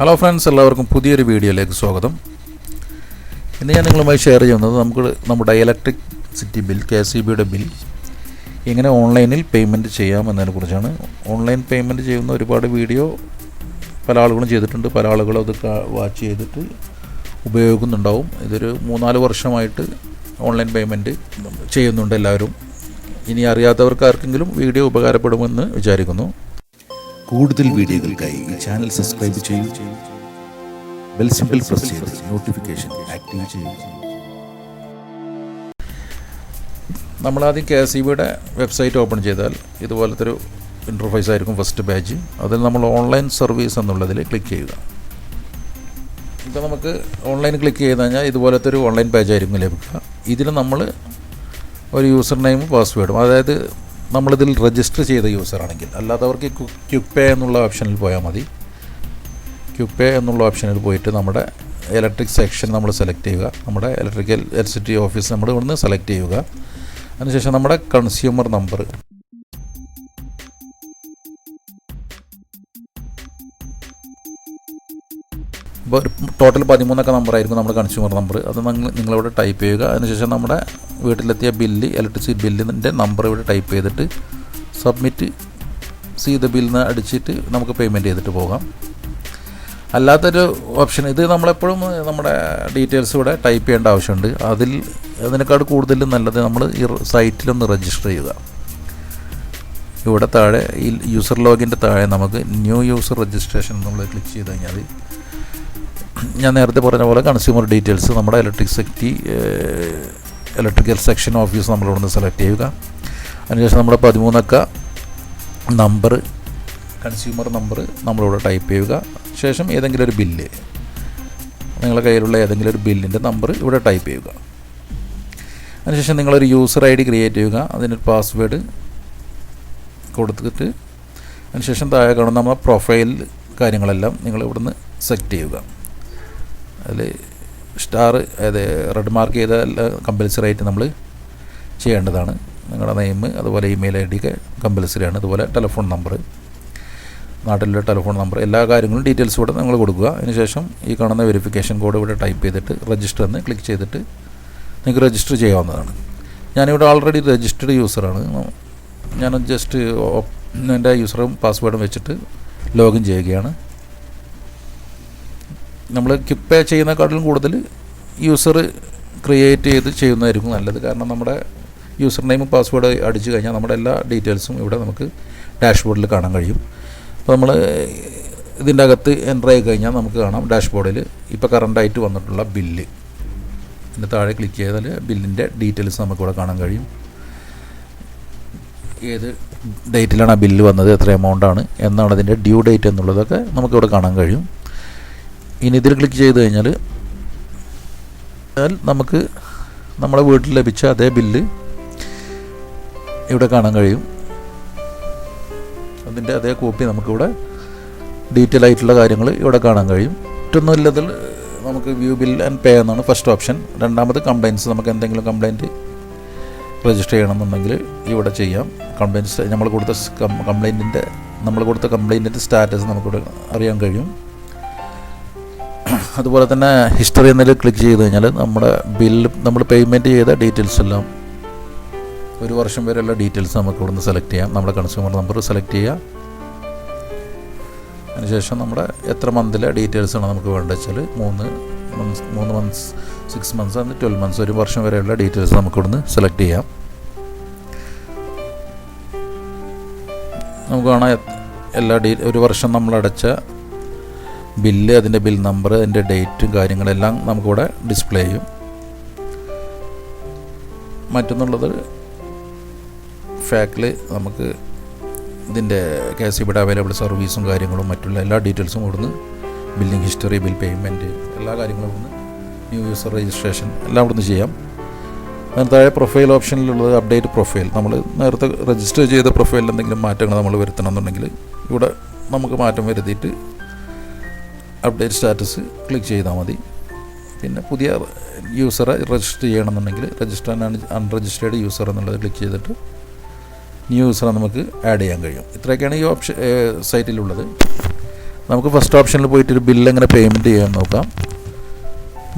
Hello friends എല്ലാവർക്കും പുതിയൊരു വീഡിയോയിലേക്ക് സ്വാഗതം. ഇന്ന് ഞാൻ നിങ്ങളുമായി ഷെയർ ചെയ്യുന്നത് നമുക്ക് നമ്മുടെ electric city bill K C ബിയുടെ ബിൽ എങ്ങനെ ഓൺലൈനിൽ പേയ്മെന്റ് ചെയ്യാം എന്നതിനെക്കുറിച്ചാണ് ഓൺലൈൻ പേയ്മെന്റ് ചെയ്യുന്ന ഒരുപാട് വീഡിയോ പല ആളുകളും ചെയ്തിട്ടുണ്ട്. പല ആളുകളും അത് വാച്ച് ചെയ്തിട്ട് ഉപയോഗിക്കുന്നുണ്ടാവും. ഇതൊരു മൂന്നാൽ വർഷമായിട്ട് ഓൺലൈൻ പേയ്മെന്റ് ചെയ്യുന്നുണ്ട് എല്ലാവരും. ഇനി അറിയാത്തവർക്കാർക്കെങ്കിലും വീഡിയോ ഉപകാരപ്പെടുമെന്ന് വിചാരിക്കുന്നു. കൂടുതൽ വീഡിയോകൾക്കായി ഈ ചാനൽ സബ്സ്ക്രൈബ് ചെയ്യുക ബെൽ സിമ്പിൾ പ്രസ് ചെയ്ത് നോട്ടിഫിക്കേഷൻ ആക്റ്റീവ് ചെയ്യുക നമ്മളാദ്യം കെ എസ് ഇ ബിയുടെ വെബ്സൈറ്റ് ഓപ്പൺ ചെയ്താൽ ഇതുപോലത്തെ ഒരു ഇന്റർഫേസ് ആയിരിക്കും ഫസ്റ്റ് ബാച്ച് അതിൽ നമ്മൾ ഓൺലൈൻ സർവീസ് എന്നുള്ളതിൽ ക്ലിക്ക് ചെയ്യുക. ഇപ്പോൾ നമുക്ക് ഓൺലൈൻ ക്ലിക്ക് ചെയ്ത് കഴിഞ്ഞാൽ ഇതുപോലത്തെ ഒരു ഓൺലൈൻ പേജ് ലഭിക്കുക. ഇതിൽ നമ്മൾ ഒരു യൂസർ നെയിമും പാസ്വേഡും അതായത് നമ്മളിതിൽ രജിസ്റ്റർ ചെയ്ത യൂസർ ആണെങ്കിൽ അല്ലാത്തവർക്ക് ക്യുപേ എന്നുള്ള ഓപ്ഷനിൽ പോയാൽ മതി. ക്യുപേ എന്നുള്ള ഓപ്ഷനിൽ പോയിട്ട് നമ്മുടെ ഇലക്ട്രിക് സെക്ഷൻ നമ്മൾ സെലക്ട് ചെയ്യുക. നമ്മുടെ ഇലക്ട്രിക്കൽ ഇലക്ട്രിസിറ്റി ഓഫീസ് നമ്മൾ ഇവിടുന്ന് സെലക്ട് ചെയ്യുക. അതിനുശേഷം നമ്മുടെ കൺസ്യൂമർ നമ്പർ ഇപ്പോൾ ടോട്ടൽ പതിമൂന്നൊക്കെ നമ്പറായിരിക്കും നമ്മുടെ കൺസ്യൂമർ നമ്പർ അത് നിങ്ങൾ നിങ്ങളിവിടെ ടൈപ്പ് ചെയ്യുക. അതിനുശേഷം നമ്മുടെ വീട്ടിലെത്തിയ ബില്ല് ഇലക്ട്രിസിറ്റി ബില്ലിന്റെ നമ്പർ ഇവിടെ ടൈപ്പ് ചെയ്തിട്ട് സബ്മിറ്റ് ചെയ്ത ബില്ലിന് അടിച്ചിട്ട് നമുക്ക് പേയ്മെന്റ് ചെയ്തിട്ട് പോകാം. അല്ലാത്തൊരു ഓപ്ഷൻ ഇത് നമ്മളെപ്പോഴും നമ്മുടെ ഡീറ്റെയിൽസ് ഇവിടെ ടൈപ്പ് ചെയ്യേണ്ട ആവശ്യമുണ്ട്. അതിൽ അതിനേക്കാൾ കൂടുതൽ നല്ലത് നമ്മൾ ഈ സൈറ്റിലൊന്ന് രജിസ്റ്റർ ചെയ്യുക. ഇവിടെ താഴെ ഈ യൂസർ ലോഗിന്റെ താഴെ നമുക്ക് ന്യൂ യൂസർ രജിസ്ട്രേഷൻ നമ്മൾ ക്ലിക്ക് ചെയ്ത് കഴിഞ്ഞാൽ ഞാൻ നേരത്തെ പറഞ്ഞ പോലെ കൺസ്യൂമർ ഡീറ്റെയിൽസ് നമ്മുടെ ഇലക്ട്രിസിറ്റി ഇലക്ട്രിക്കൽ സെക്ഷൻ ഓഫീസ് നമ്മളിവിടെ സെലക്ട് ചെയ്യുക. അതിനുശേഷം നമ്മുടെ പതിമൂന്നക്ക നമ്പർ കൺസ്യൂമർ നമ്പർ നമ്മളിവിടെ ടൈപ്പ് ചെയ്യുക. ശേഷം ഏതെങ്കിലും ഒരു ബില്ല് നിങ്ങളുടെ കയ്യിലുള്ള ഏതെങ്കിലും ഒരു ബില്ലിന്റെ നമ്പർ ഇവിടെ ടൈപ്പ് ചെയ്യുക. അതിനുശേഷം നിങ്ങളൊരു യൂസർ ഐ ഡി ക്രിയേറ്റ് ചെയ്യുക. അതിനൊരു പാസ്വേഡ് കൊടുത്തിട്ട് അതിനുശേഷം താഴെ കാണുന്ന നമ്മുടെ പ്രൊഫൈൽ കാര്യങ്ങളെല്ലാം നിങ്ങൾ സെലക്ട് ചെയ്യുക. അതിൽ സ്റ്റാർ അതായത് റെഡ് മാർക്ക് ചെയ്ത കമ്പൽസറി ആയിട്ട് നമ്മൾ ചെയ്യേണ്ടതാണ്. നിങ്ങളുടെ നെയിം അതുപോലെ ഇമെയിൽ ഐ ഡി ഒക്കെ കമ്പൽസറി ആണ്. അതുപോലെ ടെലിഫോൺ നമ്പർ നാട്ടിലെ ടെലിഫോൺ നമ്പർ എല്ലാ കാര്യങ്ങളും ഡീറ്റെയിൽസ് ഇവിടെ നിങ്ങൾ കൊടുക്കുക. അതിനുശേഷം ഈ കാണുന്ന വെരിഫിക്കേഷൻ കോഡ് ഇവിടെ ടൈപ്പ് ചെയ്തിട്ട് രജിസ്റ്റർ എന്ന് ക്ലിക്ക് ചെയ്തിട്ട് നിങ്ങൾക്ക് രജിസ്റ്റർ ചെയ്യാവുന്നതാണ്. ഞാനിവിടെ ഓൾറെഡി രജിസ്റ്റേഡ് യൂസറാണ് ഞാൻ ജസ്റ്റ് എന്റെ യൂസറും പാസ്വേഡും വെച്ചിട്ട് ലോഗിൻ ചെയ്യുകയാണ്. നമ്മൾ കിപ്പേ ചെയ്യുന്നതിനെക്കാട്ടിലും കൂടുതൽ യൂസർ ക്രിയേറ്റ് ചെയ്ത് ചെയ്യുന്നതായിരിക്കും നല്ലത്. കാരണം നമ്മുടെ യൂസർ നെയിം പാസ്വേഡ് അടിച്ച് കഴിഞ്ഞാൽ നമ്മുടെ എല്ലാ ഡീറ്റെയിൽസും ഇവിടെ നമുക്ക് ഡാഷ്ബോർഡിൽ കാണാൻ കഴിയും. അപ്പോൾ നമ്മൾ ഇതിന്റെ അകത്ത് എന്റർ ആയി കഴിഞ്ഞാൽ നമുക്ക് കാണാം ഡാഷ്ബോർഡിൽ ഇപ്പോൾ കറണ്ടായിട്ട് വന്നിട്ടുള്ള ബില്ല് ഇതിന്റെ താഴെ ക്ലിക്ക് ചെയ്താൽ ബില്ലിന്റെ ഡീറ്റെയിൽസ് നമുക്കിവിടെ കാണാൻ കഴിയും. ഏത് ഡേറ്റിലാണ് ആ ബില്ല് വന്നത് എത്ര എമൗണ്ടാണ് എന്നാണ് അതിന്റെ ഡ്യൂ ഡേറ്റ് എന്നുള്ളതൊക്കെ നമുക്കിവിടെ കാണാൻ കഴിയും. ഇനി ഇതിൽ ക്ലിക്ക് ചെയ്ത് കഴിഞ്ഞാൽ നമുക്ക് നമ്മുടെ വീട്ടിൽ ലഭിച്ച അതേ ബില്ല് ഇവിടെ കാണാൻ കഴിയും. അതിന്റെ അതേ കോപ്പി നമുക്കിവിടെ ഡീറ്റെയിൽ ആയിട്ടുള്ള കാര്യങ്ങൾ ഇവിടെ കാണാൻ കഴിയും. മറ്റൊന്നുമില്ലതിൽ നമുക്ക് വ്യൂ ബിൽ ആൻഡ് പേ എന്നാണ് ഫസ്റ്റ് ഓപ്ഷൻ രണ്ടാമത് കംപ്ലയിൻസ് നമുക്ക് എന്തെങ്കിലും കംപ്ലയിന്റ് രജിസ്റ്റർ ചെയ്യണമെന്നുണ്ടെങ്കിൽ ഇവിടെ ചെയ്യാം. കംപ്ലയിന്റ് നമ്മൾ കൊടുത്ത കംപ്ലയിന്റിന്റെ നമ്മൾ കൊടുത്ത കംപ്ലയിന്റിന്റെ സ്റ്റാറ്റസ് നമുക്കിവിടെ അറിയാൻ കഴിയും. അതുപോലെ തന്നെ ഹിസ്റ്ററി എന്നതിൽ ക്ലിക്ക് ചെയ്ത് കഴിഞ്ഞാൽ നമ്മുടെ ബില്ല് നമ്മൾ പേയ്മെന്റ് ചെയ്ത ഡീറ്റെയിൽസ് എല്ലാം ഒരു വർഷം വരെയുള്ള ഡീറ്റെയിൽസ് നമുക്ക് ഇവിടുന്ന് സെലക്ട് ചെയ്യാം. നമ്മുടെ കൺസ്യൂമർ നമ്പർ സെലക്ട് ചെയ്യുക. അതിനുശേഷം നമ്മുടെ എത്ര മന്തിലെ ആണ് നമുക്ക് വേണ്ടത് വെച്ചാൽ മൂന്ന് മന്ത്സ് മൂന്ന് മന്ത്സ് സിക്സ് മന്ത്സ് ആണ് ട്വൽവ് മന്ത്സ് ഒരു വർഷം വരെയുള്ള ഡീറ്റെയിൽസ് നമുക്ക് ഇവിടുന്ന് സെലക്ട് ചെയ്യാം. നമുക്ക് കാണാം എല്ലാ ഡീ ഒരു വർഷം നമ്മൾ അടച്ച ബില്ല് അതിന്റെ ബിൽ നമ്പർ അതിന്റെ ഡേറ്റും കാര്യങ്ങളെല്ലാം നമുക്കിവിടെ ഡിസ്പ്ലേ ചെയ്യും. മറ്റൊന്നുള്ളത് ഫാക്കിൽ നമുക്ക് ഇതിന്റെ കെ എസ് ഇവിടെ അവൈലബിൾ സർവീസും കാര്യങ്ങളും മറ്റുള്ള എല്ലാ ഡീറ്റെയിൽസും ഇവിടുന്ന് ബില്ലിംഗ് ഹിസ്റ്ററി ബിൽ പേയ്മെന്റ് എല്ലാ കാര്യങ്ങളും ഇവിടുന്ന് ന്യൂ യൂസർ രജിസ്ട്രേഷൻ എല്ലാം ഇവിടുന്ന് ചെയ്യാം. അതിന് താഴെ പ്രൊഫൈൽ ഓപ്ഷനിലുള്ളത് അപ്ഡേറ്റ് പ്രൊഫൈൽ. നമ്മൾ നേരത്തെ രജിസ്റ്റർ ചെയ്ത പ്രൊഫൈലിൽ എന്തെങ്കിലും മാറ്റങ്ങൾ നമ്മൾ വരുത്തണം എന്നുണ്ടെങ്കിൽ ഇവിടെ നമുക്ക് മാറ്റം വരുത്തിയിട്ട് അപ്ഡേറ്റ് സ്റ്റാറ്റസ് ക്ലിക്ക് ചെയ്താൽ മതി. പിന്നെ പുതിയ യൂസറെ രജിസ്റ്റർ ചെയ്യണമെന്നുണ്ടെങ്കിൽ രജിസ്റ്റർ ആൻഡ് അൺരജിസ്റ്റേർഡ് യൂസർ എന്നുള്ളത് ക്ലിക്ക് ചെയ്തിട്ട് ന്യൂ യൂസറെ നമുക്ക് ആഡ് ചെയ്യാൻ കഴിയും. ഇത്രയൊക്കെയാണ് ഈ ഓപ്ഷൻ സൈറ്റിലുള്ളത് നമുക്ക് ഫസ്റ്റ് ഓപ്ഷനിൽ പോയിട്ട് ഒരു ബില്ല് എങ്ങനെ പേയ്മെന്റ് ചെയ്യാൻ നോക്കാം.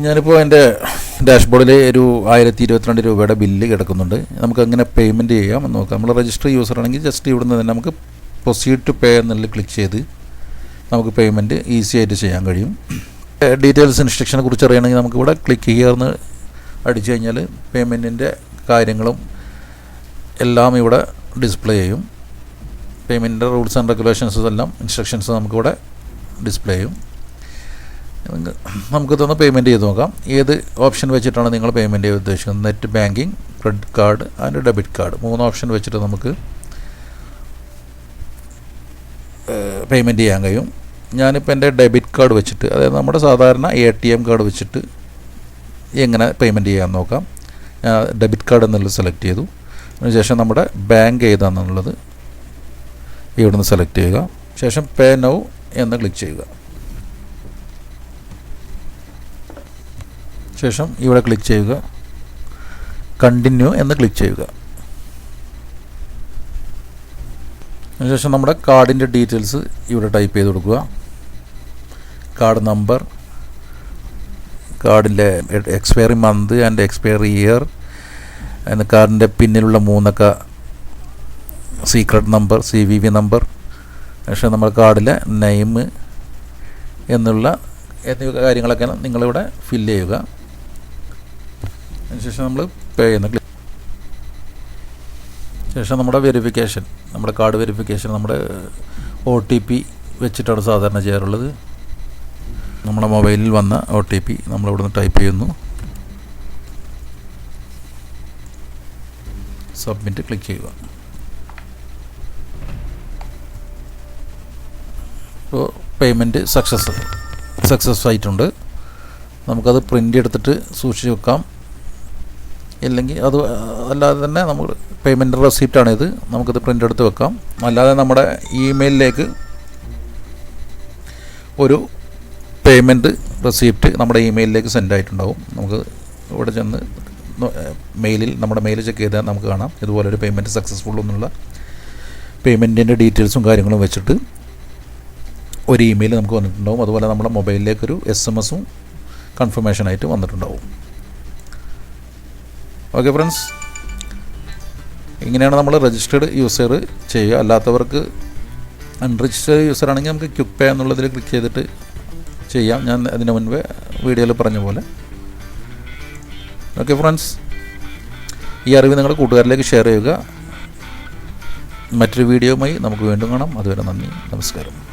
ഞാനിപ്പോൾ എന്റെ ഡാഷ്ബോർഡിൽ ഒരു ആയിരത്തി ഇരുപത്തിരണ്ട് രൂപയുടെ ബില്ല് കിടക്കുന്നുണ്ട്. നമുക്ക് അങ്ങനെ പേയ്മെന്റ് ചെയ്യാം. നോക്കാം. നമ്മൾ രജിസ്റ്റർ യൂസർ ആണെങ്കിൽ ജസ്റ്റ് ഇവിടുന്ന് തന്നെ നമുക്ക് പ്രൊസീഡ് ടു പേ എന്നുള്ളിൽ ക്ലിക്ക് ചെയ്ത് നമുക്ക് പേയ്മെന്റ് ഈസി ആയിട്ട് ചെയ്യാൻ കഴിയും. ഡീറ്റെയിൽസ് ഇൻസ്ട്രക്ഷനെ കുറിച്ച് അറിയണമെങ്കിൽ നമുക്കിവിടെ ക്ലിക്ക് ചെയ്യാമെന്ന് അടിച്ചു കഴിഞ്ഞാൽ പേയ്മെന്റിന്റെ കാര്യങ്ങളും എല്ലാം ഇവിടെ ഡിസ്പ്ലേ ചെയ്യും. പേയ്മെന്റിന്റെ റൂൾസ് ആൻഡ് റെഗുലേഷൻസ് എല്ലാം ഇൻസ്ട്രക്ഷൻസ് നമുക്കിവിടെ ഡിസ്പ്ലേ ചെയ്യും. നമുക്ക് തന്നെ പേയ്മെന്റ് ചെയ്ത് നോക്കാം. ഏത് ഓപ്ഷൻ വെച്ചിട്ടാണ് നിങ്ങൾ പേയ്മെന്റ് ചെയ്യാൻ ഉദ്ദേശിക്കുന്നത്? Net banking credit card and debit card മൂന്ന് ഓപ്ഷൻ വെച്ചിട്ട് നമുക്ക് പേയ്മെന്റ് ചെയ്യാൻ കഴിയും. ഞാനിപ്പോൾ എന്റെ ഡെബിറ്റ് കാർഡ് വെച്ചിട്ട് അതായത് നമ്മുടെ സാധാരണ എ ടി എം കാർഡ് വെച്ചിട്ട് എങ്ങനെ പേയ്മെന്റ് ചെയ്യാമെന്ന് നോക്കാം. ഞാൻ ഡെബിറ്റ് കാർഡ് എന്നുള്ളത് സെലക്ട് ചെയ്തു. അതിനുശേഷം നമ്മുടെ ബാങ്ക് ഏതാണെന്നുള്ളത് ഇവിടുന്ന് സെലക്ട് ചെയ്യുക. ശേഷം പേ നൗ എന്ന് ക്ലിക്ക് ചെയ്യുക. ശേഷം ഇവിടെ ക്ലിക്ക് ചെയ്യുക. കണ്ടിന്യൂ എന്ന് ക്ലിക്ക് ചെയ്യുക. അതിനുശേഷം നമ്മുടെ കാർഡിന്റെ ഡീറ്റെയിൽസ് ഇവിടെ ടൈപ്പ് ചെയ്ത് കൊടുക്കുക. കാർഡ് നമ്പർ കാർഡിന്റെ expiry month and expiry year എന്ന കാർഡിന്റെ പിന്നിലുള്ള മൂന്നക്ക secret number C V V number പക്ഷേ നമ്മൾ കാർഡിലെ നെയിം എന്നുള്ള എന്നിവ കാര്യങ്ങളൊക്കെ നിങ്ങളിവിടെ ഫില്ല് ചെയ്യുക. അതിനുശേഷം നമ്മൾ പേ ചെയ്യുന്ന ക്ലിക്ക് ശേഷം നമ്മുടെ വെരിഫിക്കേഷൻ നമ്മുടെ കാർഡ് വെരിഫിക്കേഷൻ നമ്മുടെ ഒ ടി പി വെച്ചിട്ടാണ് സാധാരണ ചെയ്യാറുള്ളത്. നമ്മുടെ മൊബൈലിൽ വന്ന ഒ ടി പി നമ്മളിവിടുന്ന് ടൈപ്പ് ചെയ്യുന്നു. സബ്മിറ്റ് ക്ലിക്ക് ചെയ്യുക. ഇപ്പോൾ പേയ്മെന്റ് സക്സസ് സക്സസ് ആയിട്ടുണ്ട്. നമുക്കത് പ്രിന്റ് എടുത്തിട്ട് സൂക്ഷിച്ച് വെക്കാം. ഇല്ലെങ്കിൽ അത് അല്ലാതെ തന്നെ നമ്മൾ പേയ്മെന്റ് റെസിപ്റ്റാണിത് നമുക്കത് പ്രിന്റ് എടുത്ത് വെക്കാം. അല്ലാതെ നമ്മുടെ ഇമെയിലിലേക്ക് ഒരു പേയ്മെന്റ് റെസീപ്റ്റ് നമ്മുടെ ഇമെയിലിലേക്ക് സെൻഡ് ആയിട്ടുണ്ടാവും. നമുക്ക് ഇവിടെ ചെന്ന് മെയിലിൽ നമ്മുടെ മെയിൽ ചെക്ക് ചെയ്താൽ നമുക്ക് കാണാം. ഇതുപോലെ ഒരു പേയ്മെന്റ് സക്സസ്ഫുൾ എന്നുള്ള പേയ്മെന്റിന്റെ ഡീറ്റെയിൽസും കാര്യങ്ങളും വെച്ചിട്ട് ഒരു ഇമെയിൽ നമുക്ക് വന്നിട്ടുണ്ടാവും. അതുപോലെ നമ്മുടെ മൊബൈലിലേക്കൊരു എസ് എം എസും കൺഫർമേഷനായിട്ട് വന്നിട്ടുണ്ടാവും. ഓക്കെ ഫ്രണ്ട്സ് ഇങ്ങനെയാണ് നമ്മൾ രജിസ്റ്റേഡ് യൂസർ ചെയ്യുക. അല്ലാത്തവർക്ക് അൺരജിസ്റ്റേഡ് യൂസർ ആണെങ്കിൽ നമുക്ക് ക്യുപ്പേ എന്നുള്ളതിൽ ക്ലിക്ക് ചെയ്തിട്ട് ചെയ്യാം. ഞാൻ അതിന് മുൻപ് വീഡിയോയിൽ പറഞ്ഞ പോലെ. ഓക്കെ ഫ്രണ്ട്സ് ഈ അറിവ് നിങ്ങളുടെ കൂട്ടുകാരിലേക്ക് ഷെയർ ചെയ്യുക. മറ്റൊരു വീഡിയോയുമായി നമുക്ക് വീണ്ടും കാണാം. അതുവരെ നന്ദി. നമസ്കാരം.